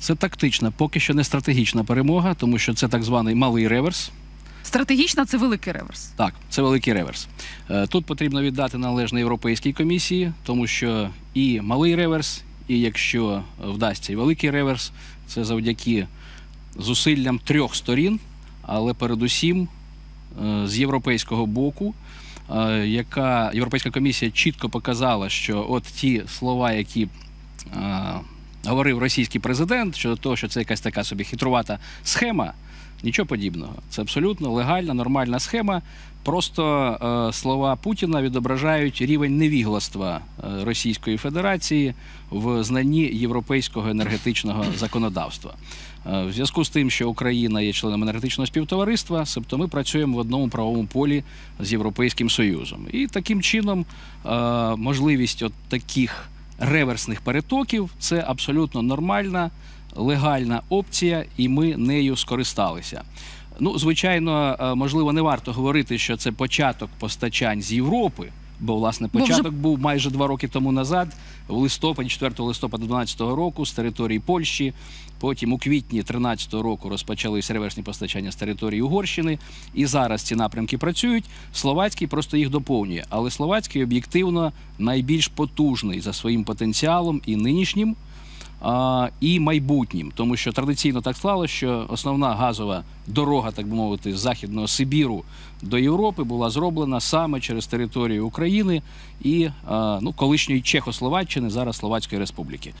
Це тактична, поки що не стратегічна перемога, тому що це так званий малий реверс. Стратегічна це великий реверс. Так, це великий реверс. Е, Тут потрібно віддати належне Європейській комісії, тому що і малий реверс, і якщо вдасться і великий реверс, це завдяки зусиллям трьох сторін, але передусім е, з європейського боку, е, яка Європейська комісія чітко показала, що от ті слова, які говорив російський президент щодо того, що це якась така собі хитрувата схема. Нічого подібного. Це абсолютно легальна, нормальна схема. Просто е, слова Путіна відображають рівень невігластва е, Російської Федерації в знанні європейського енергетичного законодавства. Е, в зв'язку з тим, що Україна є членом енергетичного співтовариства, себто ми працюємо в одному правовому полі з Європейським Союзом. І таким чином е, можливість от таких реверсних перетоків це абсолютно нормальна, легальна опція, і ми нею скористалися. Ну, звичайно, е, можливо, не варто говорити, що це початок постачань з Європи. Бо власне вже- початок був майже два роки тому назад, в листопаді, 4 листопада 2012 року, з території Польщі. Потім у квітні 2013 року розпочались реверсні постачання з території Угорщини. І зараз ці напрямки працюють. Словацький просто їх доповнює. Але словацький об'єктивно найбільш потужний за своїм потенціалом і нинішнім і майбутнім, тому що традиційно так склалося, що основна газова дорога, так би мовити, з західного Сибіру до Європи була зроблена саме через територію України і ну, колишньої Чехословаччини, зараз Словацької Республіки.